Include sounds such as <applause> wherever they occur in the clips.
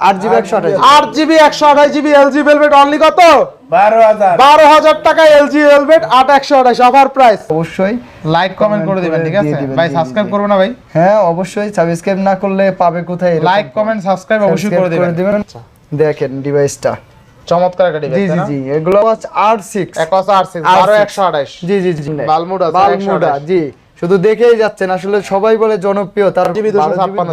আট জিবি একশো আঠাশ জিবি। একশো আঠাশ জিবি এলজি ভেলভেট অনলি কত? বারো হাজার। টাকা এলজি ভেলভেট আট একশো আঠাশ অফার প্রাইস অবশ্যই। লাইক কমেন্ট করে দিবেন ঠিক আছে? ভাই জি, জি, সাবস্ক্রাইব করবে না ভাই? হ্যাঁ অবশ্যই। সাবস্ক্রাইব না করলে পাবে কোথায়? লাইক কমেন্ট সাবস্ক্রাইব অবশ্যই করে দিবেন। দেখেন ডিভাইসটা চমৎকার একটা জি ডিভাইস জি জি এগুলো আর সিক্স আট সিক্স বারো একশো আঠাশ। জি জি জি। বালমুডা, বালমুডা জি। শুধু দেখেই যাচ্ছেন আসলে সবাই বলে জনপ্রিয় তার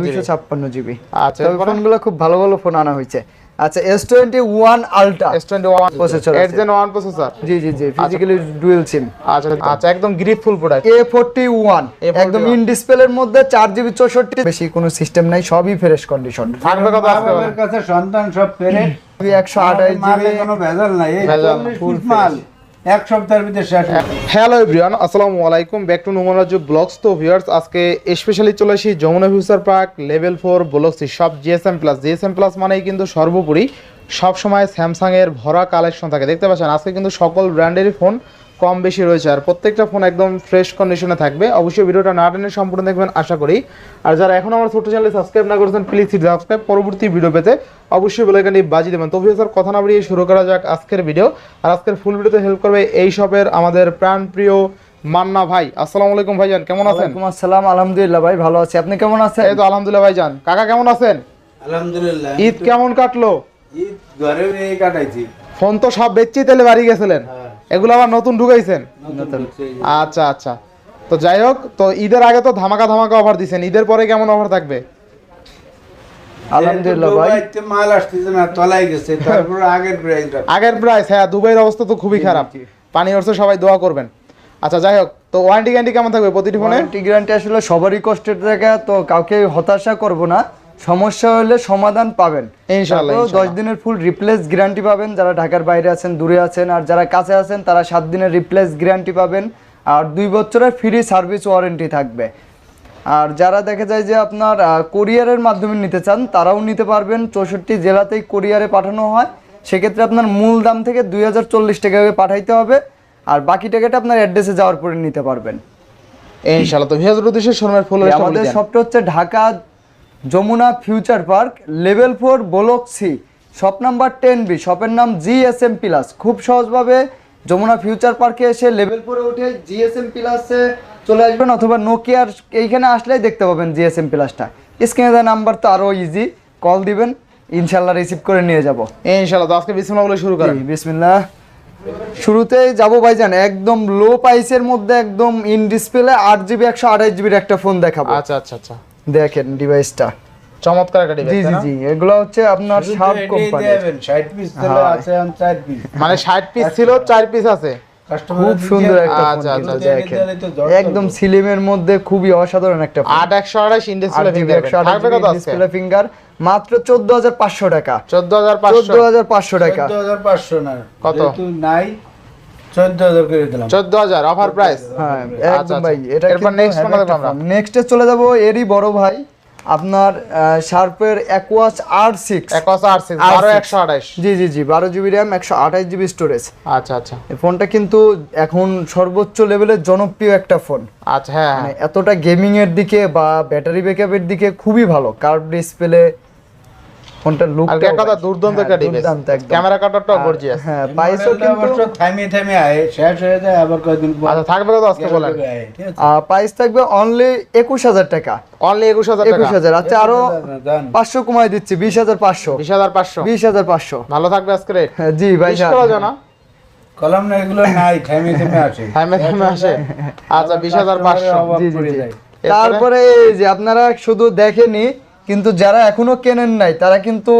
দুইশো ছাপ্পান্ন জিবি আচ্ছা? ফোনগুলো খুব ভালো ভালো ফোন আনা হয়েছে। আচ্ছা S twenty one ultra S twenty one Processor eight gen one processor জি জি জি ফিজিক্যালি ডুয়েল সিম আচ্ছা আচ্ছা একদম grip full product A forty one একদম ইন ডিসপ্লের মধ্যে চার জিবি চৌষট্টি। বেশি কোনো সিস্টেম নাই সবই ফ্রেশ কন্ডিশন থাকবে কাছে সন্তান সব পেরে একশো আঠাশ জিবি। কোনো ভেজাল নাই। পিস মাল। এক সপ্তাহের ভিতরে শেষ হ্যালো এভরিওয়ান আসসালামু আলাইকুম। ব্যাক টু নোমারাজু ব্লগস তো ভিউয়ার্স আজকে স্পেশালি চলে আসি Jamuna future park level four block C সব জিএসএম প্লাস জিএসএম প্লাস মানেই কিন্তু সর্বোপরি সবসময় স্যামসাংয়ের স্যামসাং এর ভরা কালেকশন থাকে। দেখতে পাচ্ছেন, আজকে কিন্তু সকল ব্র্যান্ডেরই ফোন কম বেশি রয়েছে। আর প্রত্যেকটা ফোন একদম ফ্রেশ কন্ডিশনে থাকবে। অবশ্যই ভিডিওটা না টেনে সম্পূর্ণ দেখবেন আশা করি। আর যারা এখন আমার ছোট চ্যানেলে সাবস্ক্রাইব না করেছেন প্লিজ সাবস্ক্রাইব পরবর্তী ভিডিও পেতে অবশ্যই বেলাইকানটি বাজি দেবেন। তো ভিউয়ার্স কথা না বাড়িয়ে শুরু করা যাক আজকের ভিডিও আর আজকের ফুল ভিডিওতে হেল্প করবে এই শপের আমাদের প্রাণপ্রিয় মান্না ভাই। আসসালামু আলাইকুম ভাইজান কেমন আছেন? আসসালাম আলহামদুলিল্লাহ ভাই ভালো আছি। আপনি কেমন আছেন? এই তো আলহামদুলিল্লাহ ভাইজান। কাকা কেমন আছেন? আলহামদুলিল্লাহ। ঈদ কেমন কাটলো? ঈদ ঘরে কাটাইছি। ফোন তো সব বেচছি তাহলে বাড়ি গেছিলেন। হ্যাঁ। এগুলো আবার নতুন ঢুকাইছেন? আচ্ছা আচ্ছা। তো যাই হোক তো ঈদের আগে তো ধামাকা ধামাকা অফার দিছেন। ঈদের পরে কেমন অফার থাকবে? আলহামদুলিল্লাহ ভাই। মাল আসতেছে না তলায় গেছে। তারপর আগের প্রাইস আগের প্রাইস হ্যাঁ দুবাইয়ের অবস্থা তো খুবই খারাপ। পানি অর্থ সবাই দোয়া করবেন। আচ্ছা যাই হোক তো ওয়ারেন্টি গ্যারান্টি কেমন থাকবে প্রতিটি ফোনে ওয়ারেন্টি গ্যারান্টি আসলে সবারই কষ্টের জায়গা তো কাউকে হতাশা করব না। সমস্যা হলে সমাধান পাবেন। ইনশাআল্লাহ, দশ দিনের ফুল রিপ্লেস গ্যারান্টি পাবেন। যারা ঢাকার বাইরে আছেন দূরে আছেন আর যারা কাছে আছেন তারা সাত দিনের রিপ্লেস গ্যারান্টি পাবেন। আর দুই বছরের ফ্রি সার্ভিস ওয়ারেন্টি থাকবে। আর যারা দেখা যায় যে আপনার কোরিয়ারের মাধ্যমে নিতে চান তারাও নিতে পারবেন। চৌষট্টি জেলাতেই কোরিয়ারে পাঠানো হয়। সেক্ষেত্রে আপনার মূল দাম থেকে দুই হাজার চল্লিশ টাকা পাঠাইতে হবে। আর বাকি টাকাটা আপনার অ্যাড্রেসে যাওয়ার পরে নিতে পারবেন। ইনশাআল্লাহ তো ভিউয়ার্স উদ্দেশ্যে শোরুমের ফুল আমাদের সবটা হচ্ছে Dhaka Jamuna future park level four block C shop number ten B শপের নাম জিএসএম প্লাস। খুব সহজভাবে যমুনা ফিউচার পার্কে এসে লেভেল ফোরে উঠে জিএসএম প্লাসে চলে আসবেন অথবা নোকিয়ার এইখানে আসলেই দেখতে পাবেন জিএসএম প্লাসটা। স্ক্রিনে দেওয়া নাম্বার তো আরও ইজি কল দিবেন ইনশাল্লাহ রিসিভ করে নিয়ে যাব। ইনশাআল্লাহ তো আজকে বিসমিল্লাহ বলে শুরু করেন। বিসমিল্লাহ। শুরুতেই যাব ভাইজান একদম লো প্রাইসের মধ্যে একদম ইন ডিসপ্লে আট জিবি একশো আঠাশ জিবির একটা ফোন দেখাবো। আচ্ছা আচ্ছা আচ্ছা। দেখেন ডিভাইসটা চমৎকার একটা ডিভাইস জি জি এগুলো হচ্ছে আপনার শুধু কোম্পানি 60 পিস তেলে হ্যাঁ। আছে 4 পিস। মানে 60 পিস ছিল 4 পিস আছে খুব সুন্দর একটা আচ্ছা, ফোন আচ্ছা, কিন্তু। দেখেন একদম সিলিমের মধ্যে খুবই অসাধারণ একটা ফোন 8 128 ইন্ডাস্ট্রিয়াল ফিঙ্গার থাকবে কত আজকে ডিসপ্লে ফিঙ্গার মাত্র চোদ্দ হাজার পাঁচশো টাকা 14500 চোদ্দ হাজার পাঁচশো টাকা 14,500 না। কত? নাই, 14,000 করে দিলাম। 14000 অফার প্রাইস হ্যাঁ আচ্ছা, একদম ভাই আচ্ছা। এটা এরপর next কোনটা দেখব আমরা? নেক্সটে চলে যাব এরই বড় ভাই আপনার শার্পের অ্যাকোয়াস আর সিক্স 128 12 128 জি জি জি বারো জিবি র্যাম একশো আঠাশ জিবি স্টোরেজ আচ্ছা আচ্ছা। এই ফোনটা কিন্তু এখন সর্বোচ্চ লেভেলের জনপ্রিয় একটা ফোন আচ্ছা হ্যাঁ মানে হ্যাঁ। এতটা গেমিং এর দিকে বা ব্যাটারি ব্যাকআপের দিকে খুবই ভালো। কার্ভ ডিসপ্লে ফোনটার লুক আর কথা দুর্দান্ত একটা ডিভাইস ক্যামেরা কাটারটাও গর্জিয়াস হ্যাঁ প্রাইসও কিন্তু থামিয়ে থামিয়ে আয়, শেষ হয়ে যায়, আবার কয়েকদিন পর আচ্ছা থাকবে কত আজকে বলেন? পরে আয়, ঠিক আছে? প্রাইস থাকবে অনলি একুশ হাজার টাকা। অনলি 21000 টাকা। হাজার আচ্ছা আরও জান। পাঁচশো দিচ্ছি বিশ হাজার পাঁচশো। 20500 বিশ হাজার পাঁচশো। ভালো থাকবে আজকে রেট হ্যাঁ, জি ভাই বিশ করা কলম না এগুলো নাই থামিয়ে থামিয়ে আসে। থামে থামে আসে। আচ্ছা 20500 অভাব জি, জি, পড়ে জি। যায়। তারপরে যে আপনারা শুধু দেখেনি কিন্তু যারা এখনও কেনেন নাই তারা কিন্তু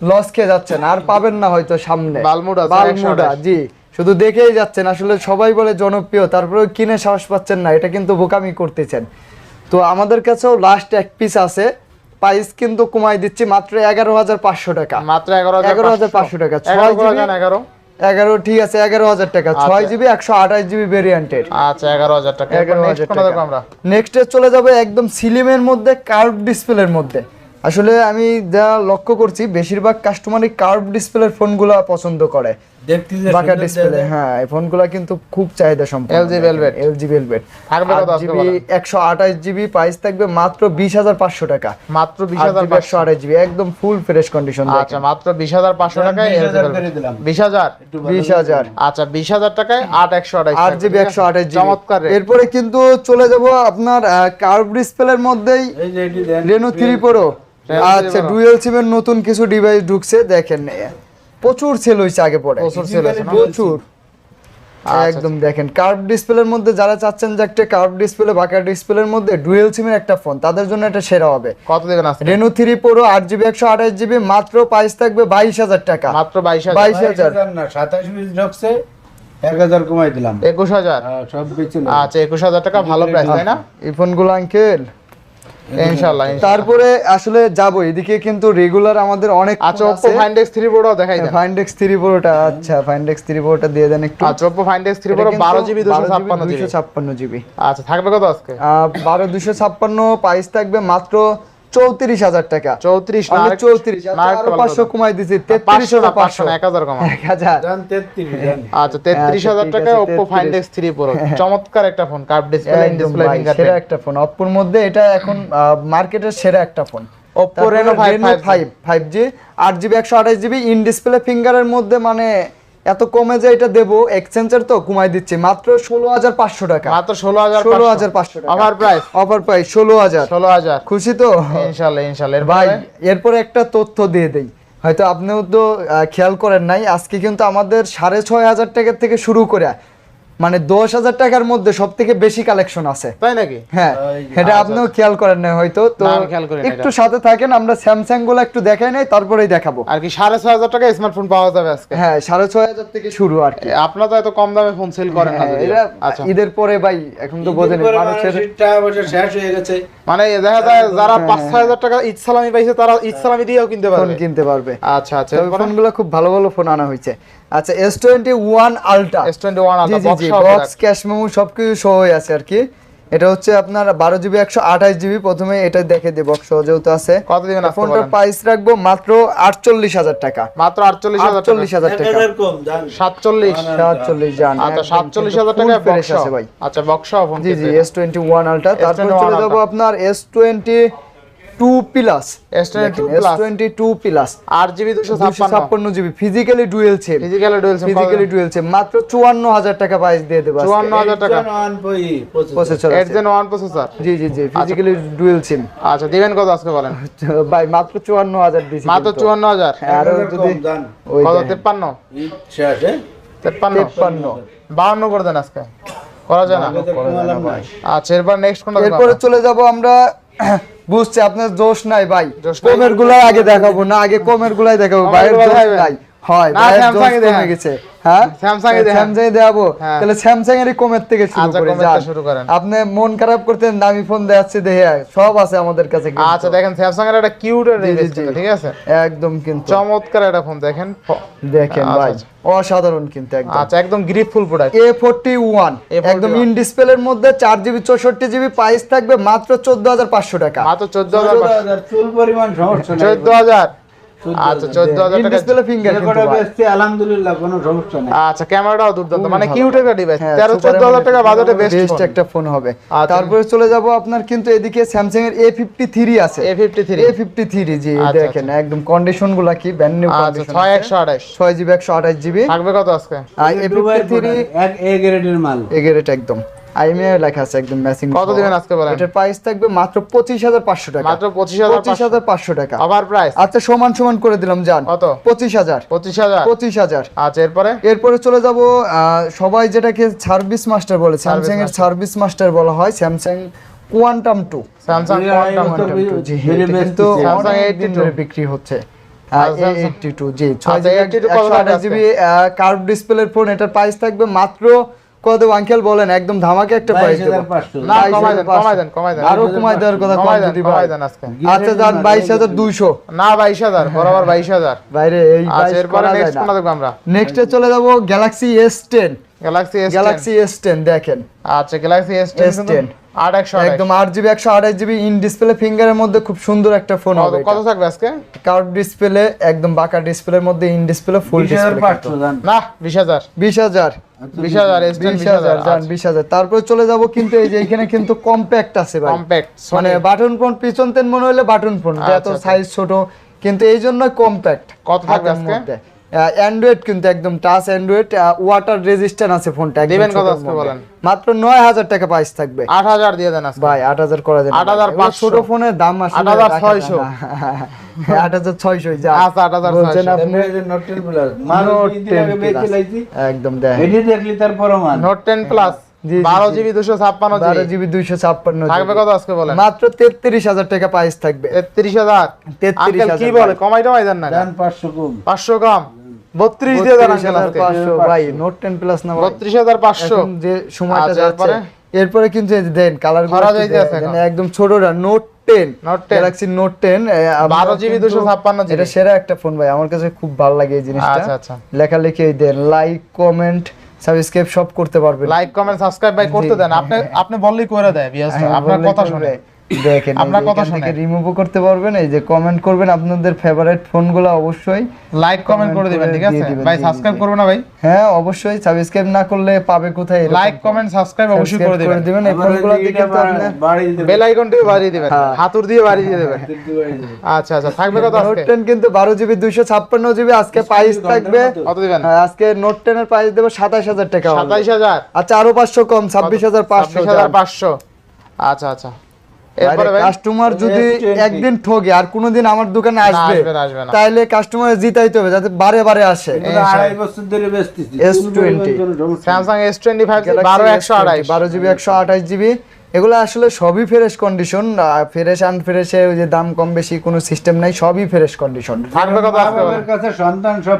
লস খেয়ে যাচ্ছেন আর পাবেন না হয়তো সামনে। বালমুডা, বালমুডা জি। শুধু দেখেই যাচ্ছেন আসলে সবাই বলে জনপ্রিয় তারপরে কিনে সাহস পাচ্ছেন না এটা কিন্তু বোকামি করতেছেন। তো আমাদের কাছেও লাস্ট এক পিস আছে প্রাইস কিন্তু কমাই দিচ্ছি মাত্র এগারো হাজার পাঁচশো টাকা। মাত্র 11500 11,500 টাকা, 11 ছয় করে GB দেন 11 এগারো ঠিক আছে এগারো হাজার টাকা। ছয় জিবি একশো আঠাশ জিবি ভেরিয়েন্টের আচ্ছা 11000 টাকা। এরপর এগারো হাজার টাকা। আমরা? নেক্সটে চলে যাবে একদম সিলিমের মধ্যে কার্ভ ডিসপ্লের মধ্যে। আসলে আমি যা লক্ষ্য করছি বেশিরভাগ কাস্টমারই কার্ভ ডিসপ্লের ফোনগুলো পছন্দ করে। বাঁকা ডিসপ্লে হ্যাঁ এই ফোনগুলো কিন্তু খুব চাহিদা সম্পন্ন। LG Velvet। এলজি ভেলভেট থাকবে কত আজকে জিবি একশো আঠাশ জিবি প্রাইস থাকবে মাত্র বিশ হাজার পাঁচশো টাকা। মাত্র বিশ হাজার একশো আঠাশ জিবি একদম ফুল ফ্রেশ কন্ডিশন আচ্ছা মাত্র বিশ হাজার পাঁচশো টাকায় 20,000 করে দিলাম। বিশ হাজার? বিশ হাজার। আচ্ছা বিশ হাজার টাকায় আট একশো আঠাশ আট জিবি একশো আঠাশ জিবি চমৎকার এরপরে কিন্তু চলে যাব আপনার কার্ভ ডিসপ্লের মধ্যেই রেনো থ্রি প্রো আচ্ছা 3 Pro। ডুয়েল সিমের নতুন কিছু ডিভাইস ঢুকছে দেখেন। প্রচুর সেল হয়েছে আগে পরে। প্রচুর সেল আছে না? প্রচুর। আচ্ছা, একদম দেখেন কার্ভ ডিসপ্লের মধ্যে যারা চাচ্ছেন যে একটা কার্ভ ডিসপ্লে বাঁকা ডিসপ্লের মধ্যে ডুয়েল সিমের একটা ফোন তাদের জন্য এটা সেরা হবে। কত দেবেন আজকে? রেনো থ্রি প্রো আট জিবি একশো আঠাশ জিবি মাত্র প্রাইস থাকবে বাইশ হাজার টাকা। মাত্র বাইশ হাজার। বাইশ হাজার। না সাতাশ পিস ঢুকছে এক হাজার কমাই দিলাম। একুশ হাজার? হ্যাঁ, সব বেচে। আচ্ছা একুশ হাজার টাকা ভালো প্রাইস তাই না? এই ফোনগুলো আঙ্কেল তারপরে আসলে যাব এদিকে কিন্তু রেগুলার আমাদের অনেক আচ্ছা দেখাই দেন। ফাইন্ডেক্স থ্রি টা আচ্ছা টা দিয়ে দেন একটু। আচ্ছা আচ্ছা থাকবে কত আজকে? বারো দুশো ছাপ্পান্ন প্রাইস থাকবে মাত্র চৌত্রিশ হাজার টাকা। চৌত্রিশ পাঁচশো কমাই তেত্রিশ হাজার পাঁচশো এক হাজার। এক হাজার আচ্ছা তেত্রিশ হাজার ওপো 33 ফাইন্ডেক্স থ্রি প্রো চমৎকার একটা ফোন কার্ভ ডিসপ্লে ডিসপ্লে ভাই, সেরা একটা ফোন অপ্পোর মধ্যে এটা এখন মার্কেটের সেরা একটা phone Oppo Reno 5 five five G আট জিবি একশো আঠাশ জিবি ইন ডিসপ্লে ফিঙ্গারের মধ্যে মানে এত কমে যে এটা দেবো এক্সচেঞ্জের তো কমাই দিচ্ছে মাত্র ষোলো হাজার পাঁচশো টাকা। মাত্র ষোলো হাজার ষোলো হাজার পাঁচশো টাকা। অফার প্রাইস অফার প্রাইস ষোলো হাজার। ষোলো হাজার। খুশি তো? ইনশাল্লাহ ইনশাল্লাহ। ভাই এরপর এরপরে একটা তথ্য দিয়ে দেই। হয়তো আপনিও তো খেয়াল করেন নাই আজকে কিন্তু আমাদের সাড়ে ছয় হাজার টাকার থেকে শুরু করে মানে দশ হাজার টাকার মধ্যে সব থেকে বেশি কালেকশন আছে। তাই নাকি? হ্যাঁ এটা আপনিও খেয়াল করেন না হয়তো তো না, আমি খেয়াল করিনি একটু সাথে থাকেন আমরা স্যামসাংগুলো একটু দেখাই নাই তারপরেই দেখাবো। আর কি সাড়ে ছয় হাজার টাকা স্মার্টফোন পাওয়া যাবে আজকে? হ্যাঁ সাড়ে ছয় হাজার থেকে শুরু আর কি। আপনারা তো এত কম দামে ফোন সেল করেন না হ্যাঁ, আচ্ছা। ঈদের পরে ভাই এখন তো বোঝেন মানুষের মানুষের টাকা পয়সা শেষ হয়ে গেছে। মানে দেখা যায় যারা পাঁচ ছয় হাজার টাকা ঈদ সালামি পাইছে তারা ঈদ সালামি দিয়েও কিনতে পারবে। কিনতে পারবে। আচ্ছা আচ্ছা ফোনগুলো খুব ভালো ভালো ফোন আনা হয়েছে। আচ্ছা S twenty one ultra S twenty one জি বক্স ক্যাশ মেমো সবকিছু সহ আছে আর কি। এটা হচ্ছে আপনার বারো জিবি একশো আঠাশ জিবি। প্রথমে এটা দেখে দেব সহ যেহেতু আছে। কত দিবেন ফোনটার প্রাইস রাখব মাত্র আটচল্লিশ হাজার টাকা। মাত্র আটচল্লিশ হাজার টাকা। আটচল্লিশ হাজার টাকা। হাজার কম জান। সাতচল্লিশ। সাতচল্লিশ জান। আচ্ছা সাতচল্লিশ হাজার টাকা আছে ভাই। আচ্ছা বক্স জি জি এস টোয়েন্টি ওয়ান আলটা তারপরে চলে যাব আপনার S twenty two plus S Plus। Twenty two plus আট জিবি দুশো ছাপ্পান্ন GB physically dual sim physical dual sim physically dual sim মাত্র চুয়ান্ন হাজার টাকা প্রাইস দিয়ে দেবো চুয়ান্ন হাজার টাকা। প্রসেসর জেন ওয়ান প্রসেসর জি জি জি ফিজিক্যালি ডুয়েল সিম আচ্ছা দিবেন কত আজকে বলেন? <laughs> ভাই মাত্র চুয়ান্ন হাজার মাত্র চুয়ান্ন হাজার। আরও যদি কত তেপ্পান্ন? তেপ্পান্ন। তেপ্পান্ন। বাউন্ন করে দেন আজকে। করা যায় না? আচ্ছা এরপর নেক্সট কোনটা এরপরে চলে যাব আমরা বুঝছি আপনার দোষ নাই ভাই। কমের গুলাই আগে দেখাবো না আগে কমের গুলাই দেখাবো ভাই ভাইয়ের নাই। হয় কমে গেছে। হ্যাঁ? স্যামসাং দেখাবো। তাহলে স্যামসাং এরই কমের থেকে শুরু আচ্ছা, করে কমের যান। থেকে শুরু করেন। আপনি মন খারাপ করতেন দামি ফোন দেখাচ্ছি দেখে সব আছে আমাদের কাছে আচ্ছা দেখেন স্যামসাং এর একটা কিউট জি, জি, জি। ঠিক আছে? একদম কিন্তু। চমৎকার একটা ফোন দেখেন। দেখেন আচ্ছা, ভাই। অসাধারণ কিন্তু একদম। আচ্ছা একদম gripful product A forty one A41 একদম ইন ডিসপ্লের মধ্যে চার জিবি চৌষট্টি জিবি প্রাইস থাকবে মাত্র চোদ্দ হাজার পাঁচশো টাকা। মাত্র চোদ্দ হাজার চোদ্দ হাজার চুল পরিমাণ সমস্যা আচ্ছা হাজার। চোদ্দ হাজার ইন টাকা ডিসপ্লে ফিঙ্গার যে কটা বেচছি, আলহামদুলিল্লাহ কোনো সমস্যা নেই। আচ্ছা ক্যামেরাটাও দুর্দান্ত। মানে কিউট একটা ডিভাইস তেরো super চোদ্দ হাজার টাকা বাজেটে বেস্ট বেস্ট একটা ফোন হবে। আচ্ছা। তারপরে চলে যাব আপনার কিন্তু এদিকে স্যামসাং এর এ ফিফটি থ্রি আছে। A fifty three A fifty three জি আচ্ছা, দেখেন একদম কন্ডিশনগুলা কি? ব্যান্ড নিউ আচ্ছা কন্ডিশন ছয় একশো আঠাশ। ছয় জিবি একশো আঠাশ জিবি। থাকবে কত আজকে? আর এ দুবাইয়ের ফিফটি থ্রি product, এক এ গ্রেডের মাল। এগেরেট একদম। আইএমআই লেখা আছে একদম ম্যাচিং কত দিবেন আজকে বলেন? এটার প্রাইস থাকবে মাত্র পঁচিশ হাজার পাঁচশো টাকা। মাত্র পঁচিশ হাজার পঁচিশ। হাজার পাঁচশো টাকা। ওভার প্রাইস আচ্ছা সমান সমান করে দিলাম যান কত? পঁচিশ হাজার। পঁচিশ হাজার। পঁচিশ হাজার। আচ্ছা এরপরে? এরপরে চলে যাব সবাই যেটাকে সার্ভিস মাস্টার বলে স্যামসাং এর সার্ভিস মাস্টার বলা হয় Samsung quantum two Samsung quantum আড়াই বছর কোয়ান্টাম টু জি কিন্তু দিন 82 বিক্রি হচ্ছে। আচ্ছা, জি ছয় আচ্ছা, জিবি 82 কত একশো আঠাশ জিবি কার্ভ ডিসপ্লের ফোন এটার প্রাইস থাকবে মাত্র কত আঙ্কেল বলেন একদম ধামাকে একটা প্রাইস বাইশ দেবো। না বাইশ কমাই হাজার দেন। কমাই দেন কমাই দেন। আরও কমাই দেওয়ার কথা কমাই দেন কমাই দেন আজকে। আচ্ছা যান না বরাবর বাইরে এই আচ্ছা এরপরে নেক্সট কোনটা দেখব আমরা? নেক্সটে চলে যাব Galaxy S ten Galaxy S Galaxy S ten দেখেন। আচ্ছা গ্যালাক্সি এস এস টেন আট একশো একদম আট জিবি একশো আঠাশ জিবি ইন ডিসপ্লে ফিঙ্গারের মধ্যে খুব সুন্দর একটা ফোন হবে কত থাকবে আজকে? কার্ভ ডিসপ্লে একদম বাঁকা ডিসপ্লের মধ্যে ইন ডিসপ্লে ফুল বিশ হাজার ডিসপ্লে না বিশ বিশ তারপরে চলে যাব কিন্তু এই যে এখানে কিন্তু কম্প্যাক্ট আছে ভাই। কম্প্যাক্ট মানে বাটন ফোন পিছন তেন মনে হলে বাটন ফোন এত। সাইজ ছোট কিন্তু এই জন্য কম্প্যাক্ট কত থাকবে আজকে? অ্যান্ড্রয়েড কিন্তু একদম টাচ অ্যান্ড্রয়েড ওয়াটার রেজিস্ট্যান্ট আছে ফোনটা একদম দিবেন কত আজকে বলেন? মাত্র নয় হাজার টাকা প্রাইস থাকবে। আট হাজার দিয়ে দেন আজকে। ভাই আট হাজার করা যাবে 8,500 ছোট ফোনের দাম আসলে 8,600 <laughs> আট হাজার ছয়শো যা আচ্ছা, 8,600 বলছেন আপনি নোট টেন প্লাস মানুষ Note তিন দিন আগে 10 বেচে লাইছি একদম দেখ দেখলি তার প্রমাণ। নোট টেন প্লাস জি, জি, বারো জিবি দুশো ছাপ্পান্ন বারো জিবি জিবি ছাপ্পান্ন থাকবে কত আজকে বলেন? মাত্র তেত্রিশ হাজার টাকা প্রাইস থাকবে। তেত্রিশ হাজার। 33,000 কি বলে? কমাই টমাই দেন না পাঁচশো কম। পাঁচশো কম। বত্রিশ দিয়ে দেন আঙ্কেল আজকে 32,500 ভাই নোট টেন প্লাস না বত্রিশ হাজার পাঁচশো। যে সময়টা যাচ্ছে এরপরে? এরপরে কিন্তু দেন কালার খরা যাইতে আছে এখন। একদম ছোটটা Note ten Galaxy Note ten 12 GB 256 GB এটা সেরা একটা ফোন ভাই আমার কাছে খুব ভালো লাগে এই জিনিসটা। আচ্ছা, আচ্ছা। লেখালেখি এই দেন লাইক কমেন্ট সাবস্ক্রাইব সব করতে পারবেন। লাইক কমেন্ট সাবস্ক্রাইব ভাই করতে দেন। আপনি আপনি বললেই করে দেয় হ্যাঁ, আপনার কথা শুনে। দেখেন আপনার কথা শুনে। রিমুভও করতে পারবেন এই যে কমেন্ট করবেন আপনাদের ফেভারিট ফোনগুলো অবশ্যই লাইক কমেন্ট করে দিবেন ঠিক আছে? ভাই সাবস্ক্রাইব না ভাই? হ্যাঁ অবশ্যই সাবস্ক্রাইব না করলে পাবে কোথায় লাইক কমেন্ট সাবস্ক্রাইব অবশ্যই করে দিবেন। দিবেন এই ফোনগুলো যে দেখে তো আপনি বেল আইকনটিও বাড়িয়ে দিবেন। হ্যাঁ। হাতুর দিয়ে বাড়িয়ে দিয়ে দেবেন। আচ্ছা আচ্ছা থাকবে কত নোট আজকে? টেন কিন্তু বারো জিবি দুইশো ছাপ্পান্ন জিবি আজকে প্রাইস থাকবে কত দিবেন? হ্যাঁ, আজকে নোট টেনের প্রাইস দেবো সাতাশ হাজার টাকা only। সাতাইশ হাজার? আচ্ছা আরও পাঁচশো কম ছাব্বিশ হাজার পাঁচশো ছাব্বিশ হাজার পাঁচশো। আচ্ছা আচ্ছা। কাস্টমার যদি একদিন ঠকে আর কোনোদিন আমার দোকানে আসবে। তাইলে কাস্টমার জিতাইতে হবে যাতে বারে বারে আসে। এগুলো আড়াই বছর ধরে বেচতেছি S20 কোনো সমস্যা নেই। স্যামসাং এস টোয়েন্টি ফাইভ বারো একশো বারো জিবি একশো আঠাশ জিবি এগুলো আসলে সবই ফ্রেশ কন্ডিশন ফ্রেশ আনফ্রেশে ওই যে দাম কম বেশি কোনো সিস্টেম নাই সবই ফ্রেশ কন্ডিশন কাছে সন্তান সব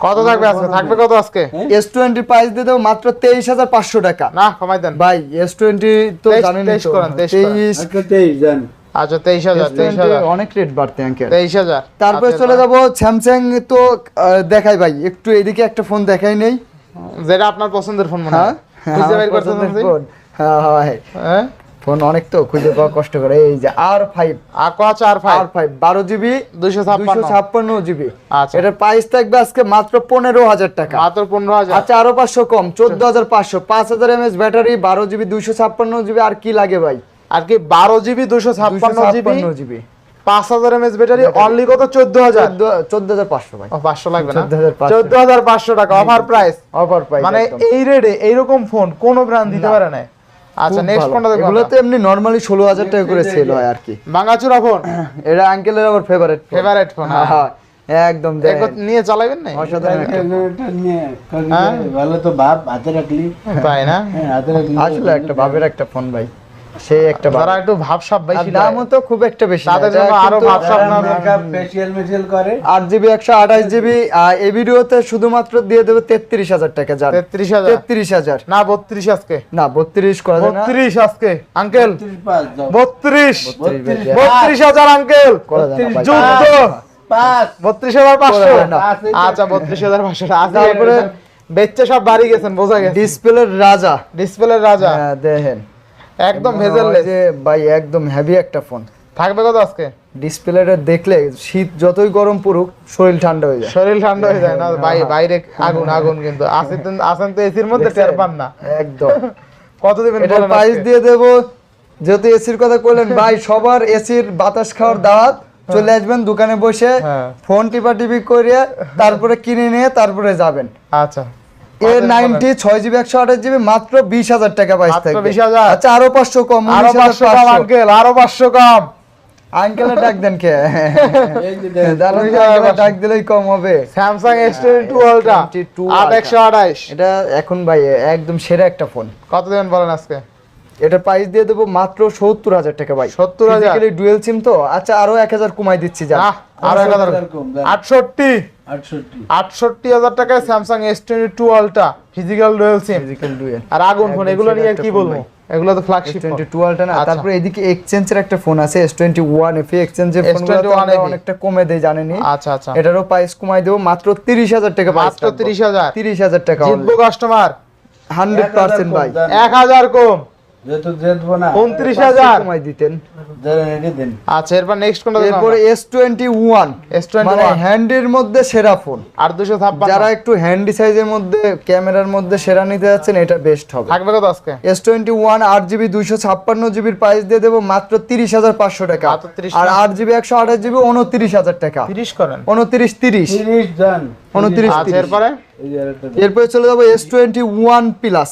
কত থাকবে আজকে? থাকবে কত আজকে? এস টোয়েন্টি প্রাইস দিয়ে দেবো মাত্র তেইশ হাজার পাঁচশো টাকা। না কমাই দেন। ভাই এস টোয়েন্টি তো তেইশ- জানেন তেইশ করেন, তেইশ করেন। তেইশ আজকে তেইশ জান আচ্ছা তেইশ হাজার তেইশ হাজার। অনেক রেট বাড়তে আঙ্কেল তেইশ হাজার। তারপরে আচ্ছা, চলে যাব স্যামসাং তো দেখাই ভাই। একটু এদিকে একটা ফোন দেখাই নেই। যেটা আপনার পছন্দের ফোন মনে হ্যাঁ। ফোন হ্যাঁ হ্যাঁ। হ্যাঁ? ফোন অনেক তো খুঁজে পাওয়া কষ্ট করে। এই যে আর ফাইভ চার ফাইভ আর ফাইভ বারো জিবি দুইশো দুইশো ছাপ্পান্ন জিবি আচ্ছা। এটার প্রাইস থাকবে আজকে মাত্র পনেরো হাজার টাকা। মাত্র পনেরো হাজার। আচ্ছা আরও পাঁচশো কম চোদ্দ হাজার পাঁচশো। পাঁচ হাজার এমএস ব্যাটারি বারো জিবি দুইশো ছাপ্পান্ন জিবি আর কি লাগে ভাই? আর কি বারো জিবি দুশো ছাপ্পান্ন জিবি জিবি পাঁচ হাজার এমএস ব্যাটারি অনলি কত? চোদ্দ হাজার। চোদ্দ হাজার পাঁচশো ভাই। পাঁচশো লাগবে না? 14,500 চোদ্দ হাজার পাঁচশো টাকা অফার প্রাইস অফার প্রাইস মানে এই রেটে এইরকম ফোন কোন ব্র্যান্ড দিতে পারে না আচ্ছা নেক্সট কোনটা দেখো এগুলো তো এমনি নরমালি ষোলো হাজার টাকা করে সেল হয় আর কি। বাঙ্গাচুরা ফোন? এটা আঙ্কেলের আবার ফেভারিট ফেভারিট ফোন হ্যাঁ। একদম দেখো। নিয়ে চালাবেন না অসাধারণ এটা নিয়ে কালকে হ্যাঁ? ভালো তো ভাব হাতে রাখলি। তাই না? হ্যাঁ হাতে রাখলি। আসলে একটা ভাবের একটা ফোন ভাই। সেই একটা যারা একটু ভাবসাব বেশি দামও তো খুব একটা বেশি তাদের জন্য আরও ভাবসাব না মেকআপ ফেসিয়াল মেশিয়াল করে। আট জিবি একশো আঠাশ জিবি এই ভিডিওতে শুধুমাত্র দিয়ে দেবে তেত্রিশ হাজার টাকা যান তেত্রিশ হাজার। তেত্রিশ হাজার। না বত্রিশ আজকে। না বত্রিশ করা যায় না। বত্রিশ আজকে আঙ্কেল। ত্রিশ পাঁচ দাও। বত্রিশ। বত্রিশ ভাই, বত্রিশ হাজার আঙ্কেল। করা যায় না ভাই। যুদ্ধ। পাঁচ। বত্রিশ হাজার পাঁচশো। করা যায় না। আচ্ছা বত্রিশ হাজার পাঁচশো। তারপরে তারপরে বেচে সব বাড়ি গেছেন বোঝা গেছে। ডিসপ্লের রাজা। ডিসপ্লের রাজা। হ্যাঁ, দেখেন। একদম ভেজেললেস যে ভাই একদম হেভি একটা ফোন থাকবে কত আজকে? ডিসপ্লেটা দেখলে শীত যতই গরম পড়ুক শরীর ঠান্ডা হয়ে যায়। শরীর ঠান্ডা হয়ে যায় না ভাই হ্যাঁ। বাইরে আগুন আগুন কিন্তু। আসেন আসেন তো এসির মধ্যে টের পান না। একদম। <laughs> কত দিবেন বলেন প্রাইস দিয়ে দেবো যেহেতু এসির কথা বললেন <laughs> ভাই সবার এসির বাতাস খাওয়ার দাওয়াত। চলে আসবেন দোকানে বসে হ্যাঁ। ফোন টিপা টিপি করে <laughs> তারপরে কিনে নিয়ে তারপরে যাবেন। আচ্ছা। এ নাইনটি ছয় জিবি একশো আঠাশ জিবি মাত্র বিশ হাজার টাকা প্রাইস মাত্র থাকবে। 20,000 আচ্ছা আরও পাঁচশো কম আরও পাঁচশো কম আঙ্কেল আরও পাঁচশো কম। আঙ্কেলে ডাক দেন কে? ডাক দিলেই কম হবে। স্যামসাং এস টোয়েন্টি আলট্রা আট একশো এটা এখন ভাই একদম সেরা একটা ফোন কত দেবেন বলেন আজকে? এটা প্রাইস দিয়ে দেবো মাত্র সত্তর হাজার টাকা ভাই। 70,000 ডুয়েল সিম তো? আচ্ছা আরও এক হাজার কমাই দিচ্ছি যা। আরও এক হাজার। হাজার। আটষট্টি? আটষট্টি। হাজার টাকায় Samsung S twenty two ultra physical dual sim physical dual আর আগুন ফোন এগুলো নিয়ে একটা কি বলব? এগুলো তো ফ্ল্যাগশিপ টোয়েন্টি টুয়েলভটা না আচ্ছা। তারপরে এদিকে এক্সচেঞ্জের একটা ফোন আছে এস টোয়েন্টি ওয়ান এফ এক্সচেঞ্জের ফোনগুলো S21 FE অনেকটা কমে দেয় জানেনি আচ্ছা আচ্ছা। এটারও প্রাইস কমাই দেবো মাত্র তিরিশ হাজার টাকা মাত্র তিরিশ হাজার। তিরিশ হাজার টাকা জিতবো কাস্টমার হান্ড্রেড পার্সেন্ট ভাই। এক হাজার কম। আচ্ছা এরপর নেক্সট কোনটা এরপরে এস টোয়েন্টি ওয়ান S21 মানে হ্যান্ডের মধ্যে সেরা ফোন আর দুশো ছাপ্পান্ন। যারা একটু হ্যান্ডি সাইজের মধ্যে ক্যামেরার মধ্যে সেরা নিতে যাচ্ছেন এটা বেস্ট হবে। থাকবে কত আজকে? এস টোয়েন্টি ওয়ান আট জিবি দুইশো ছাপ্পান্ন জিবির প্রাইস দিয়ে দেবো মাত্র তিরিশ হাজার পাঁচশো টাকা। মাত্র 30 আর আট জিবি একশো আঠাশ জিবি উনত্রিশ হাজার টাকা। তিরিশ করেন। উনত্রিশ তিরিশ। তিরিশ জন। উনত্রিশ আচ্ছা এরপরে? এরপরে চলে যাব এস টোয়েন্টি ওয়ান প্লাস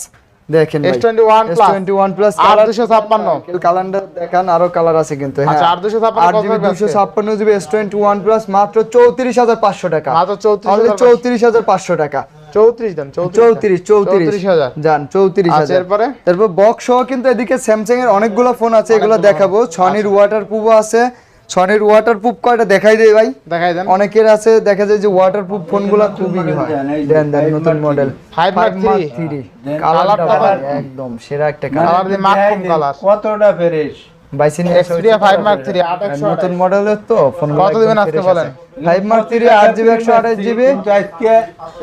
দেখেন S twenty one S plus twenty one plus আর দুশো ছাপ্পান্ন কালারটা দেখান আরও কালার আছে কিন্তু হ্যাঁ। আচ্ছা আর দুশো ছাপ্পান্ন আট কত জিবি থাকবে দুশো আজকে? ছাপ্পান্ন GB S twenty one plus মাত্র চৌত্রিশ হাজার পাঁচশো টাকা। মাত্র চৌত্রিশ অনলি হাজার চৌত্রিশ হাজার পাঁচশো টাকা। চৌত্রিশ দেন চৌত্রিশ চৌত্রিশ চৌত্রিশ। হাজার। যান চৌত্রিশ আচ্ছা হাজার। এরপরে? তারপর বক্স সহ কিন্তু এদিকে স্যামসাং এর অনেকগুলো ফোন আছে এগুলো দেখাবো। ছনির ওয়াটার প্রুফও আছে। ছনির ওয়াটার প্রুফ কয়টা দেখাই দেয় ভাই? দেখাই দেন। অনেকের আছে দেখা যায় যে ওয়াটার প্রুফ ফোনগুলো খুবই হয়। দেন দেন নতুন model Five Mark three। Three কালারটা কালারটা ভাই। একদম সেরা একটা কালার মাখন কালার কতটা ফেরেশ বাইসিন এক্সপিরিয়া ফাইভ মার্ক থ্রি আট একশো নতুন মডেলের তো ফোন কত দিবেন আজকে বলেন? ফাইভ মার্ক থ্রি আট জিবি একশো আঠাশ জিবি আজকে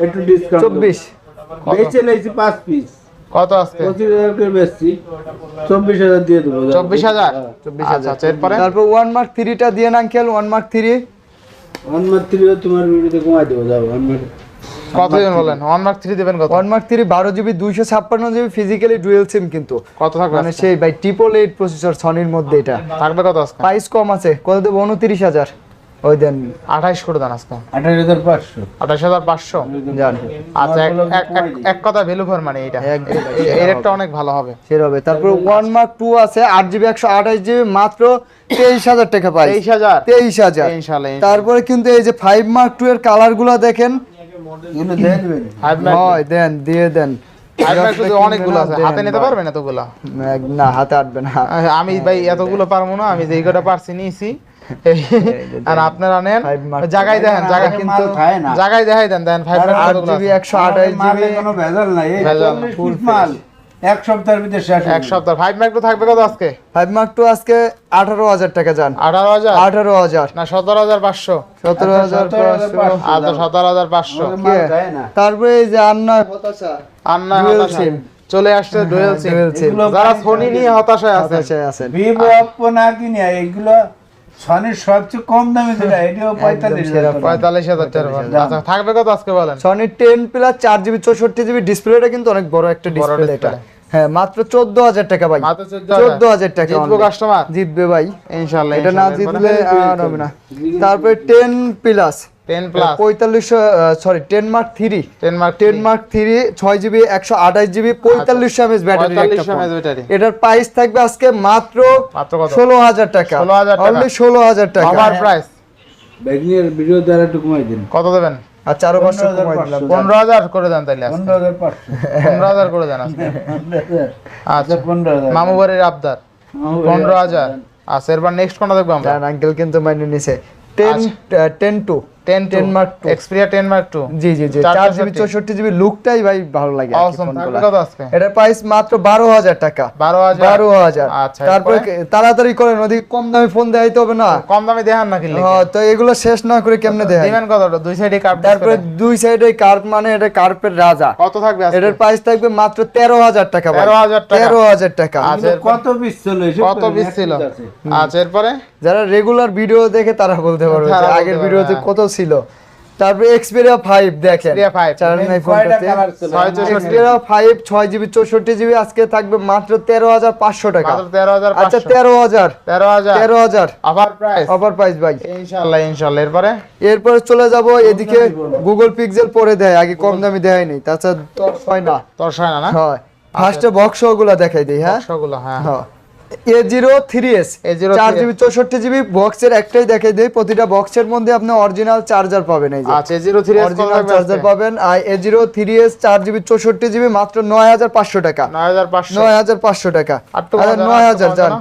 একটু ডিসকাউন্ট চব্বিশ। বেচে লাইছি পাঁচ পিস কত আজকে পঁচিশ হাজার করে বেচছি। চব্বিশ হাজার দিয়ে দেবো। চব্বিশ হাজার? চব্বিশ আচ্ছা। হাজার এরপরে? তারপর ওয়ান মার্ক থ্রিটা দিয়ে না আঙ্কেল ওয়ান মার্ক থ্রি অনমার থ্রিও তোমার ভিডিওতে কমাই দেবো। যাও অনমার কত দিবেন বলেন? ওয়ান মার্ক থ্রি দেবেন কত? ওয়ান মার্ক থ্রি বারো জিবি দুইশো ছাপ্পান্ন জিবি ফিজিক্যালি ডুয়েল সিম কিন্তু। কত থাকবে মানে সেই বাই ট্রিপল এইট প্রসেসর সনির মধ্যে এটা। থাকবে কত আজকে? প্রাইস কম আছে। কত দেবো? উনত্রিশ হাজার। ওই দেন আঠাইশ করে দেন আজকে। আঠাশ হাজার পাঁচশো। আঠাইশ হাজার পাঁচশো? আচ্ছা এক- কথা ভ্যালু ফর মানে এটা। একদম। এ- এর একটা অনেক ভালো হবে। সেটা হবে। তারপর ওয়ান মার্ক টু আছে আট জিবি একশো আঠাশ জিবি মাত্র তেইশ হাজার টাকা পাই তেইশ হাজার? তেইশ হাজার। তারপরে কিন্তু এই যে ফাইভ মার্ক টু এর কালারগুলো দেখেন দেন দিয়ে দেন। অনেকগুলো আছে। হাতে নিতে। পারবেন এতগুলো? না হাতে আটবে না। আমি ভাই এতগুলো পারব না আমি যেই কটা পারছি নিয়েছি আর আপনারা নেন জায়গায় দেখেন জায়গা কিন্তু। জায়গায় দেখাই দেন দেন ফাইভ আট জিবি একশো আঠাশ জিবি কোনো ভেজাল নাই মাল এক সপ্তাহের ভিতরে শেষ এক সপ্তাহ ফাইভ মার্ক তো থাকবে কত আজকে ফাইভ মার্ক টু আজকে আঠারো হাজার টাকা যান আঠারো হাজার আঠারো হাজার না সতেরো হাজার পাঁচশো সতেরো হাজার পাঁচশো। আচ্ছা সতেরো হাজার পাঁচশো তারপরে এই যে আন্না আর না Dual হতাশা। SIM। চলে আসছে ডুয়েল সিম যারা ফোনই নিয়ে হতাশায় আছে ভিভো অপ্পো না কিনে এগুলো সনির সবচেয়ে কম দামে যেটা এটিও পঁয়তাল্লিশ হাজার পঁয়তাল্লিশ হাজার টাকা। আচ্ছা থাকবে কত আজকে বলেন? সনির টেন প্লাস চার জিবি চৌষট্টি জিবি ডিসপ্লেটা কিন্তু অনেক বড় একটা ডিসপ্লে এটা। হ্যাঁ মাত্র চোদ্দ হাজার টাকা ভাই। চোদ্দ হাজার। টাকা জিতবো কাস্টমার জিতবে ভাই। ইনশাল্লাহ এটা না জিতলে আর হবে না। তারপরে টেন প্লাস। টেন প্লাস পঁয়তাল্লিশশো sorry ten mark three ten mark ten mark three ছয় জিবি একশো আঠাশ জিবি পঁয়তাল্লিশশো এমএস ব্যাটারি পঁয়তাল্লিশশো এমএস ব্যাটারি এটার প্রাইস থাকবে আজকে মাত্র মাত্র কত? ষোলো হাজার টাকা। 16,000 টাকা। অনলি ষোলো হাজার টাকা। আমার প্রাইস ব্যাগনির ভিডিও দ্বারা একটু কমাই দিন। কত দেবেন? আচ্ছা আরও পাঁচশো কমাই দিলাম। 15,500 পনেরো হাজার করে দেন তাইলে আজকে। পনেরো হাজার পাঁচশো। পনেরো হাজার করে দেন আজকে। আচ্ছা। আচ্ছা পনেরো হাজার। মামু বাড়ির আবদার। পনেরো হাজার। আচ্ছা এরপর নেক্সট কোনটা দেখব আমরা? আঙ্কেল কিন্তু মাইনে নিছে। Ten ten two ten ten mark two Xperia ten mark two জি জি। জি চার জিবি চৌষট্টি জিবি লুকটাই ভাই ভালো লাগে আর কি অসম থাকবে ফোনগুলা। কত আজকে এটার প্রাইস মাত্র বারো হাজার টাকা। বারো হাজার। বারো হাজার। আচ্ছা তারপরে তাড়াতাড়ি করেন ওদিকে কম দামে ফোন দেখাইতে হবে না। কম দামে দেখান না কিনলে। হ্যাঁ, তো এগুলো শেষ না করে কেমনে দিবেন কত? দুই সাইডে কাপ তারপরে দুই সাইডে কার্প মানে এটা কার্পের রাজা। কত থাকবে এটার প্রাইস থাকবে মাত্র তেরো হাজার টাকা ভাই। 13,000 টাকা। তেরো হাজার টাকা। আচ্ছা, কত পিস ছিল কত পিস ছিল? আচ্ছা এরপরে? যারা রেগুলার ভিডিও দেখে তারা বলতে পারবে আগের ভিডিওতে হ্যাঁ। কত ছিল। তারপরে এক্সপেরিয়া ফাইভ দেখেন। Xperia 5, চালান এই কয়টা ফোনটাতে কালার ছিল? ছয় এক্সপেরিয়া ফাইভ ছয় জিবি চৌষট্টি জিবি আজকে থাকবে মাত্র তেরো হাজার পাঁচশো টাকা। তেরো হাজার আচ্ছা তেরো হাজার। তেরো হাজার। তেরো হাজার। অফার প্রাইস অফার প্রাইস ভাই। ইনশাল্লাহ ইনশাল্লাহ। এরপরে? এরপরে চলে যাব এদিকে গুগল পিক্সেল পরে দেয় আগে কম দামি দেয়নি। তাছাড়া তো হয় না। তোর হয় না হয়। ফার্স্টে বক্সগুলো দেখাই দিই হ্যাঁ? হ্যাঁ। হ্যাঁ। এ জিরো থ্রি এস চার জিবি চৌষট্টি জিবি বক্সের একটাই দেখে দেয় প্রতিটা বক্সের মধ্যে আপনি অরিজিনাল চার্জার পাবেন এই আচ্ছা অরিজিনাল চার্জার পাবেন। আর এ জিরো থ্রি এস চার জিবি চৌষট্টি জিবি মাত্র নয় হাজার পাঁচশো টাকা। নয় হাজার পাঁচশো। নয় হাজার পাঁচশো টাকা। আচ্ছা, নয় হাজার যান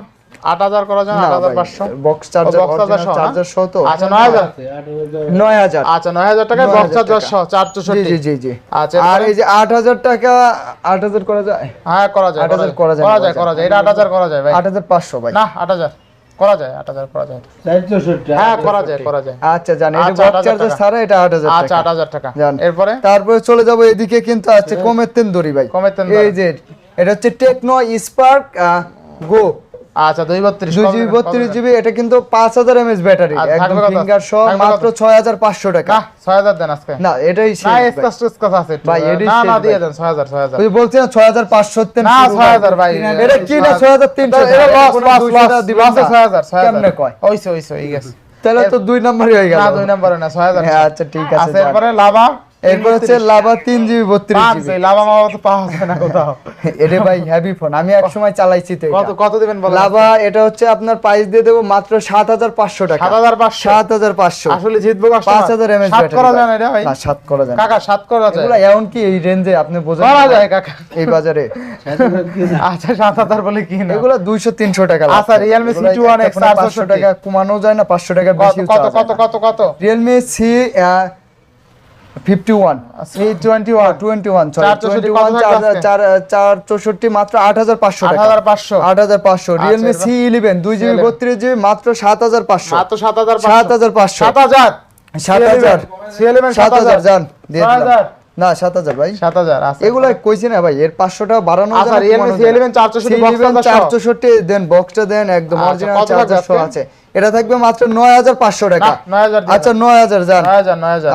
আট হাজার করা যায় আট হাজার পাঁচশো বক্স চার্জার না? চার্জার সহ তো আচ্ছা নয় হাজার আছে, আট হাজার। নয় হাজার আচ্ছা নয় হাজার টাকা বক্স চার্জার টাকা। সহ জি জি জি আচ্ছা আর এই যে আট হাজার টাকা আট হাজার করা যায় হ্যাঁ করা যায় 8,000 করা যায় করা যায় করা যায় এটা আট হাজার করা যায় ভাই আট হাজার পাঁচশো ভাই না আট হাজার করা যায় আট হাজার করা যায় হ্যাঁ করা যায় করা যায় আচ্ছা এটা আচ্ছা, বক্স চার্জার টাকা। ছাড়া এটা আট হাজার আচ্ছা আট টাকা হাজার এরপরে তারপরে চলে যাব এদিকে কিন্তু আছে কমের তেন্দুরি ভাই কমের তেন্দুরি। এই যে এটা হচ্ছে টেকনো স্পার্ক গো আচ্ছা দুই বত্রিশ দুই জিবি বত্রিশ জিবি এটা কিন্তু পাঁচ হাজার এমএস ব্যাটারি। একদম ফিঙ্গার সহ মাত্র ছয় হাজার পাঁচশো টাকা। না ছয় হাজার দেন আজকে। না এটাই শেষ না ভাই। আছে না না দিয়ে দেন না না এটা কি না। এটা লস লস লস কেমনে কয়? গেছে। তাহলে তো দুই নম্বরই হয়ে গেল। না দুই নম্বরে না ছয় হাজার। হ্যাঁ, আচ্ছা ঠিক আছে আছে লাভা। এরপর হচ্ছে লাভা তিন জিবি বত্রিশ জিবি। লাভা মামা তো পাওয়া যায় না কোথাও। <laughs> এটা ভাই হেভি ফোন আমি এক সময় চালাইছি তো কত কত দিবেন লাভা এটা হচ্ছে আপনার প্রাইস দিয়ে দেবো মাত্র সাত হাজার পাঁচশো টাকা। সাত হাজার পাঁচশো? সাত হাজার পাঁচশো। আসলে জিতবো পাঁচ হাজার এমএস সাত করা যায় না এটা ভাই। না সাত করা যায় কাকা সাত করা যায়। এগুলো এমন কি এই রেঞ্জে আপনি বোঝেন করা যায় কাকা। এই বাজারে। <laughs> আচ্ছা সাত হাজার বলে কি না? এগুলো দুইশো তিনশো টাকা আচ্ছা, Realme C21 X পাঁচশো টাকা কমানো যায় না পাঁচশো টাকা বেশি কত কত কত কত? Realme C fifty one C twenty one twenty one চার চৌষট্টি কত থাকবে আজকে? চার চৌষট্টি মাত্র আট হাজার পাঁচশো আট টাকা হাজার পাঁচশো। আট হাজার পাঁচশো। রিয়েলমি সি ইলেভেন দুই জিবি 11 বত্রিশ জিবি মাত্র সাত হাজার পাঁচশো। মাত্র সাত হাজার সাত হাজার পাঁচশো। সাত হাজার। সাত হাজার। সি ইলেভেন সাত হাজার। যান দিয়ে দিলাম। না সাত হাজার ভাই। সাত হাজার এগুলা এগুলো কইছি না ভাই এর পাঁচশো টাকা বাড়ানো যায় আচ্ছা, না, Realme কমানো যায় না। C11 464 box C11 চার্জার সহ। 464 দেন বক্সটা দেন একদম আচ্ছা, অরিজিনাল? আছে। এটা থাকবে মাত্র নয় হাজার পাঁচশো টাকা। 9000 আচ্ছা নয় হাজার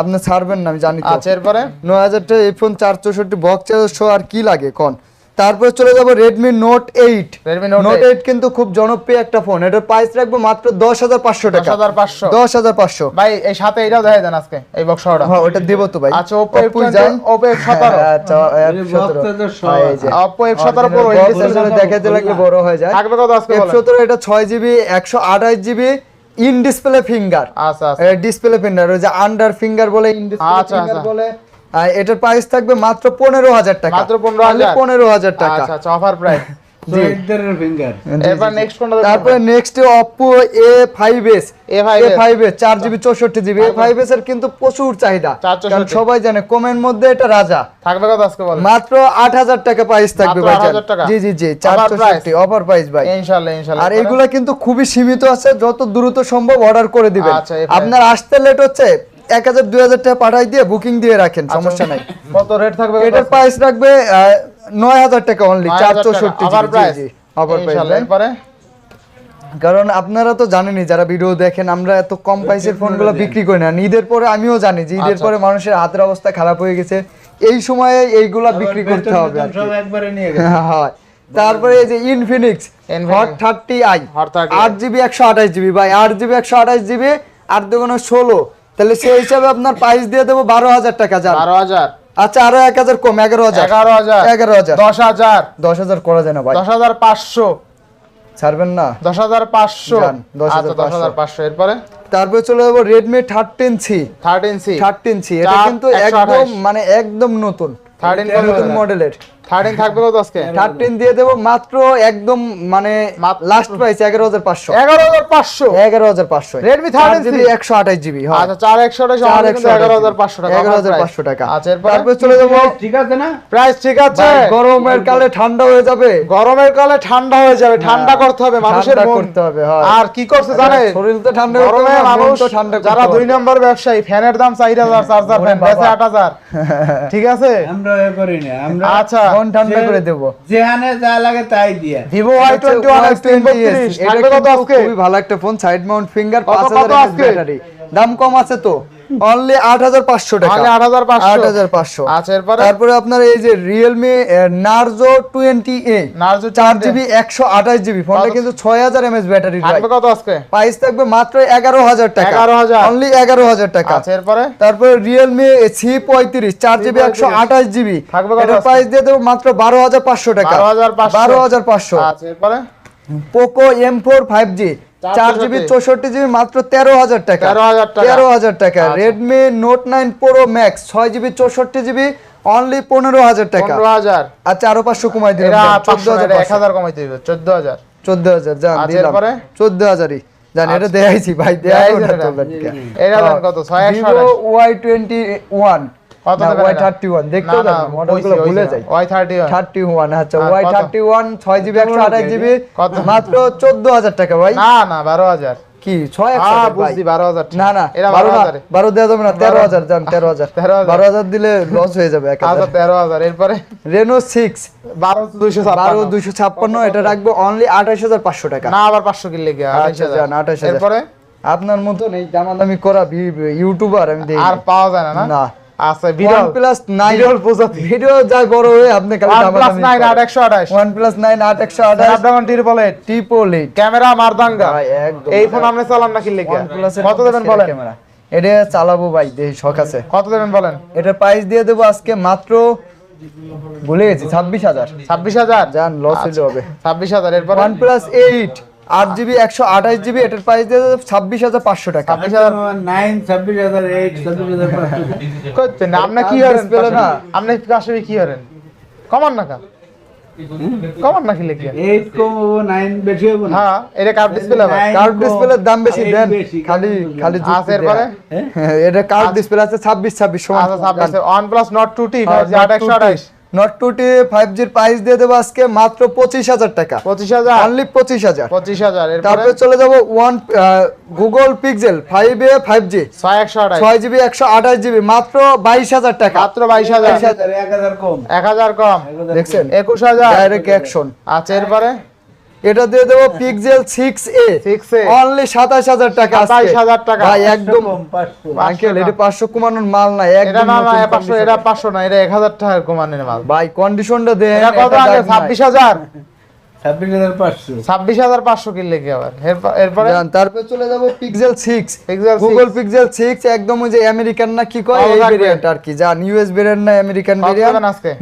আপনি ছাড়বেন না আমি জানি তো। আচ্ছা এরপরে? নয় হাজারটা এই ফোন চার চৌষট্টি বক্স চার্জার সহ আর কি লাগে কোন? তারপরে চলে যাব Redmi Note eight Redmi Note Note 8 eight কিন্তু খুব জনপ্রিয় একটা ফোন এটার প্রাইস রাখব মাত্র দশ হাজার পাঁচশো টাকা। হাজার পাঁচশো। দশ হাজার পাঁচশো। ভাই এই সাথে এটাও দেখাই দেন আজকে এই বক্সটা হ্যাঁ ওটা দেবো তো ভাই। আচ্ছা ওপো অপুই F20 যাই। ওপো এফ সতেরো। আচ্ছা F17 বক্সটাদের হ্যাঁ। ওপো এফ সতেরো প্রো দেখাতে লাগলে বড় হয়ে যায়। থাকবে কত আজকে বলেন? F17 এটা ছয় জিবি একশো আঠাশ জিবি ইন ডিসপ্লে ফিঙ্গার আচ্ছা আচ্ছা। ডিসপ্লে ফিঙ্গার ওই যে আন্ডার ফিঙ্গার বলে ইন ডিসপ্লে আচ্ছা, ফিঙ্গার আচ্ছা। বলে। এটার প্রাইস থাকবে মাত্র পনেরো হাজার টাকা। মাত্র 15,000 পনেরো হাজার টাকা। আচ্ছা আচ্ছা অফার প্রাইস জি। চৈদ্দের ফিঙ্গার জি, এরপর জি, জি। নেক্সট কোনটা দেখব? তারপরে next Oppo A five S A five S চার জিবি চৌষট্টি জিবি এ ফাইভ এস এর কিন্তু প্রচুর চাহিদা। কারণ সবাই জানে কমের মধ্যে এটা রাজা। থাকবে কত আজকে বলেন? মাত্র আট হাজার টাকা প্রাইস থাকবে ভাই জি জি জি অফার প্রাইস ভাই। ইনশাআল্লাহ ইনশাআল্লাহ। আর এগুলা কিন্তু খুবই সীমিত আছে যত দ্রুত সম্ভব অর্ডার করে দিবেন। আচ্ছা, আপনার আসতে লেট হচ্ছে এক হাজার দুই হাজার টাকা পাঠাই দিয়ে বুকিং দিয়ে রাখেন সমস্যা নাই। কত রেট থাকবে এটার প্রাইস রাখবে নয় হাজার টাকা অনলি চার চৌষট্টি অফার প্রাইস প্রাইস এরপরে? কারণ আপনারা তো জানেনই যারা ভিডিও দেখেন আমরা এত কম প্রাইসের ফোনগুলো বিক্রি করি না। ঈদের পরে আমিও জানি যে ঈদের আচ্ছা। পরে মানুষের হাতের অবস্থা খারাপ হয়ে গেছে। এই সময়ে এইগুলা বিক্রি করতে হবে আর কি। সব একবারে নিয়ে গেছে। <laughs> হয়। তারপরে এই যে Infinix hot thirty I Hot 30i আট জিবি একশো আঠাশ জিবি ভাই। আট জিবি একশো আঠাশ জিবি আট দুগুণ ষোলো তাহলে সেই হিসাবে আপনার প্রাইস দিয়ে দেবো বারো হাজার টাকা যান বারো হাজার। আচ্ছা আরও এক হাজার কম এগারো হাজার। এগারো হাজার। এগারো হাজার। দশ হাজার। দশ হাজার করা যায় না ভাই। দশ হাজার পাঁচশো। ছাড়বেন না। দশ হাজার পাঁচশো। যান, 10,500 আচ্ছা দশ হাজার পাঁচশো। এরপরে? তারপরে চলে যাব Redmi thirteen C thirteen C thirteen C এটা কিন্তু একদম মানে একদম নতুন। থার্টিন নতুন মডেলের থার্টিন থাকবে কত আজকে? থার্টিন দিয়ে দেবো মাত্র একদম মানে লাস্ট প্রাইস এগারো হাজার পাঁচশো। এগারো হাজার পাঁচশো? এগারো হাজার পাঁচশো। Redmi 13C জিবি একশো আঠাশ জিবি আচ্ছা চার একশো চার একশো এগারো হাজার পাঁচশো টাকা। এগারো হাজার পাঁচশো টাকা। আচ্ছা এরপরে চলে যাব। ঠিক আছে না? প্রাইস ঠিক আছে। গরমের কালে ঠান্ডা হয়ে যাবে। গরমের কালে ঠান্ডা হয়ে যাবে ঠান্ডা করতে হবে মানুষের করতে হবে, আর কি করছে জানেন? শরীর তো ঠান্ডা গরমে মানুষ ঠান্ডা যারা দুই নম্বর ব্যবসায়ী ফ্যানের দাম চার হাজার চার্জার ওরে ফ্যান বেচে আট হাজার। <laughs> ঠিক আছে? আমরা করি না আমরা আচ্ছা। মন ঠান্ডা করে দেবো। যেখানে যা লাগে তাই দিয়া। Vivo Y twenty one X বত্রিশ এটা কত আজকে? খুবই ভালো একটা ফোন সাইড মাউন্ট ফিঙ্গার পাঁচ হাজার ব্যাটারি দাম কম আছে তো? অনলি আট হাজার পাঁচশো টাকা। আট হাজার পাঁচশো। আচ্ছা এরপরে? তারপরে আপনার এই যে এ Narzo চার 20 জিবি একশো আঠাশ জিবি ফোনটা কিন্তু ছয় হাজার এমএস ব্যাটারি থাকবে কত আজকে? প্রাইস থাকবে মাত্র এগারো হাজার টাকা। 11,000 অনলি এগারো হাজার টাকা। আচ্ছা এরপরে? তারপরে রিয়েলমি সি পঁয়ত্রিশ চার জিবি একশো আঠাশ জিবি থাকবে কত প্রাইস দিয়ে দেবো মাত্র বারো হাজার পাঁচশো টাকা। 12,500 বারো হাজার পাঁচশো। আচ্ছা এরপরে? ফোর ফাইভ জি চার জিবি 464 চৌষট্টি জিবি মাত্র তেরো হাজার টাকা। তেরো হাজার টাকা। আচ্ছা। Redmi note nine pro max ছয় জিবি চৌষট্টি জিবি অনলি পনেরো হাজার টাকা। আচ্ছা আরও পাঁচশো কমাই এরা চোদ্দ হাজার এক হাজার কমাইতে দিবে চোদ্দ হাজার। চোদ্দ হাজার জান আচ্ছা, দিলাম। চোদ্দ হাজারই। জান এটা ভাই দেখাই দেখাইছেন ওটা তো এটা? কত? ছয়? ওয়াই টোয়েন্টি ওয়ান কত ওয়াই না, মডেলগুলো ভুলে যাই। ওয়াই আচ্ছা ওয়াই? মাত্র টাকা ভাই। না না বারো হাজার। কি ছয় একশো আঠাশ ভাই। বুঝছি বারো হাজার। না না এটা বারো বারো না হাজারে। বারো দেওয়া যাবে না তেরো হাজার যান তেরো হাজার। 13,000 বারো হাজার দিলে লস হয়ে যাবে আচ্ছা হাজার তেরো হাজার। এরপরে? রেনো সিক্স বারো দুইশো ছাপ্পান্ন। এটা রাখব অনলি আঠাশ হাজার পাঁচশো টাকা। না আবার পাঁচশো কিনলে কি আঠাশ হাজার। আঠাশ হাজার। এরপরে? আপনার মতন এই দামাদামি করা ইউটিউবার আমি দেখি আর পাওয়া যায় না? না। আচ্ছা বিরল। OnePlus 9 বিরল প্রজাতি। ভিডিও যায় বড় হয়ে আপনি খালি ওয়ান প্লাস দামাদামি নাইন আট করেন। একশো আঠাশ। OnePlus 9 আট একশো আঠাশ। Snapdragon triple eight triple eight camera মারদাঙ্গা। এই ফোন আপনি চালান না কিনলে কি OnePlus এর কত দেবেন বলেন? ক্যামেরা। এটা চালাবো ভাই শখ আছে। কত দেবেন বলেন? এটার প্রাইস দিয়ে দেবো আজকে মাত্র ভুলে গেছি ছাব্বিশ হাজার। ছাব্বিশ হাজার? যান লস হইলে হবে। ছাব্বিশ হাজার এরপরে? ওয়ান প্লাস এইট আট জিবি একশো আঠাশ জিবি এটার প্রাইস দিয়ে ছাব্বিশ হাজার পাঁচশো টাকা। ছাব্বিশ হাজার নাইন ছাব্বিশ হাজার এইট ছাব্বিশ হাজার পাঁচশো করছেন না আপনি কি হরেন না। আপনি আসলে কি হরেন কমান না কা। কমান না কিনলে কি এইট কম নাইন বেশি হব হ্যাঁ এটা ডিসপ্লে হবে কার্ভ ডিসপ্লের দাম বেশি দেন। খালি খালি আছে এরপরে? হ্যাঁ, এটা কার্ভ ডিসপ্লে আছে ছাব্বিশ ছাব্বিশ সমান। আচ্ছা ছাব্বিশ one plus Nord two T আঠাশ। নট টুটি ফাইভ জির প্রাইস দিয়ে দেবো আজকে মাত্র পঁচিশ হাজার টাকা। পঁচিশ হাজার? অনলি পঁচিশ হাজার। পঁচিশ হাজার তারপরে চলে যাব one Google Pixel five A five G ছয় একশো আঠাশ। ছয় জিবি একশো আঠাশ জিবি মাত্র বাইশ হাজার টাকা। মাত্র বাইশ হাজার। এক হাজার এক হাজার কম। এক হাজার কম। দেখছেন? একুশ হাজার। ডাইরেক্ট অ্যাকশন আচ্ছা এরপরে? এটা দিয়ে দেবো পিক্সেল সিক্স এ 6A অনলি সাতাশ হাজার টাকা সাতাশ হাজার টাকা। ভাই একদম আঙ্কেল এটা পাঁচশো কমানোর মাল এটা না না নতুন পাঁচশো এটা পাঁচশো না এটা এক হাজার টাকা কমানোর মাল। ভাই কন্ডিশনটা দেয়। ছাব্বিশ হাজার? ছাব্বিশ হাজার পাঁচশো। ছাব্বিশ হাজার পাঁচশো কিনলে কি আবার? এরপরে তারপরে চলে যাব Pixel six Google Pixel six একদম ওই যে আমেরিকান না কি কয় এই ভেরিয়েন্ট আর কি। যান ইউএস ভেরিয়েন্ট না আমেরিকান ভেরিয়েন্ট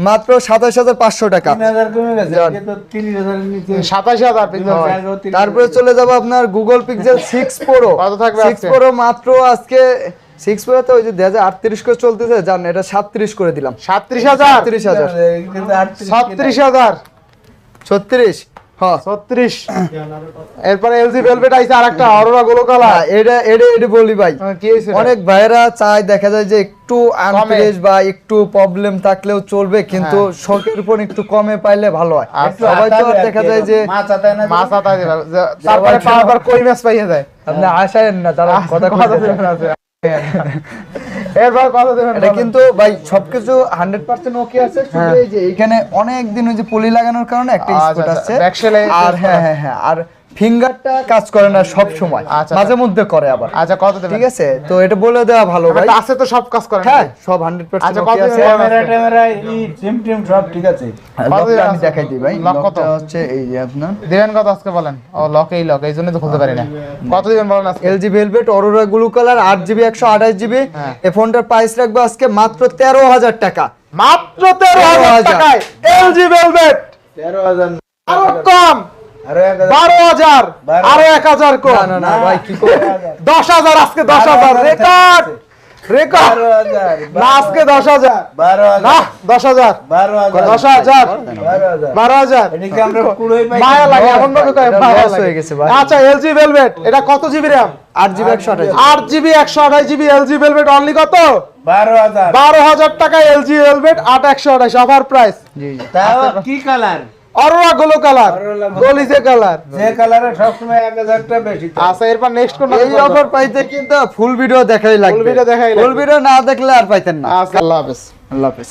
মাত্র সাতাশ হাজার পাঁচশো টাকা। তিন হাজার কমে গেছে যান। আগে তো তিরিশ হাজারের নিচে। সাতাশ হাজার পিক্সেল। ছয়। আগে তিরিশ তারপরে চলে যাব আপনার গুগল পিক্সেল সিক্স প্রো কত থাকবে সিক্স প্রো মাত্র আজকে সিক্স প্রো তো ওই যে দুই হাজার আটত্রিশ করে চলতেছে। জান এটা সাতত্রিশ করে দিলাম। সাতত্রিশ হাজার? সাতত্রিশ হাজার। ছত্রিশ হাজার? ছত্রিশ। হ্যাঁ ছত্রিশ। এরপরে এলজি ভেলভেট আইছে আরেকটা অরোরা গোলো কালার হ্যাঁ, এটা এটা এটা বলি ভাই। কি হয়েছে অনেক ভাইয়েরা চায় দেখা যায় যে একটু আনফ্রেশ বা একটু প্রবলেম থাকলেও চলবে কিন্তু শখের উপর একটু কমে পাইলে ভালো হয়। হ্যাঁ। আচ্ছা, সবাই তো দেখা যায় যে মাছ আতায় না মাছ আতা তারপরে পাওয়ার কই মাছ পাইয়ে যায় আপনি আশায়েন না তারা কথা কথা কথা আছে। <laughs> এরপর কথা দেবেন এটা কিন্তু ভাই সবকিছু হান্ড্রেড পার্সেন্ট ওকে আছে শুধু এই যে এখানে অনেক দিন ওই যে পলি লাগানোর কারণে একটা আচ্ছা, স্পট আচ্ছা, আছে shell এ আর হ্যাঁ। হ্যাঁ হ্যাঁ আর ফিঙ্গারটা কাজ করে না সব সময়। আচ্ছা, মাঝে মধ্যে করে আবার। আচ্ছা কত ঠিক আছে? তো এটা বলে দেওয়া ভালো ভাই। আছে তো সব কাজ করেন হ্যাঁ সব হান্ড্রেড আচ্ছা, কত? ক্যামেরা ট্যামেরা ই সিম টিম সব ঠিক আছে। আমি? দেখাই দিই ভাই। লক কত? হচ্ছে এই যে আপনার। দিবেন কত আজকে বলেন? ও লক এই লক এই জন্য তো খুলতে পারি না। কত দিবেন বলেন আজকে? LG Velvet Aurora blue colour আট জিবি একশো আঠাশ জিবি হ্যাঁ। এই ফোনটার প্রাইস রাখব আজকে মাত্র তেরো হাজার টাকা। মাত্র তেরো হাজার 13,000 টাকায়। এলজি ভেলভেট তেরো হাজার আরও কম! বারো হাজার। আরও এক হাজার <laughs> দশ হাজার আজকে দশ হাজার। হাজার রেকর্ড রেকর্ড না আজকে দশ হাজার। না দশ হাজার। দশ হাজার। বারো হাজার। মায়া লাগে এমন ভাবে ভাই। আচ্ছা এলজি ভেলভেট এটা কত জিবি র্যাম আট জিবি একশো আঠাশ আট জিবি একশো আঠাশ জিবি এলজি ভেলভেট অনলি কত? বারো হাজার। টাকা এলজি ভেলভেট আট একশো আঠাশ অফার প্রাইস জি জি। কি কালার অরোরা গোলো কালার। গলিজে কালার। যে কালারে সবসময় এক হাজারটা বেশি আচ্ছা এরপর নেক্সট কোন এই অফার পাইতে কিন্তু ফুল ভিডিও দেখাই লাগবে। ভিডিও দেখাই ফুল ভিডিও না দেখলে আর পাইতেন না। আচ্ছা আল্লাহ হাফেজ। আল্লাহ হাফেজ।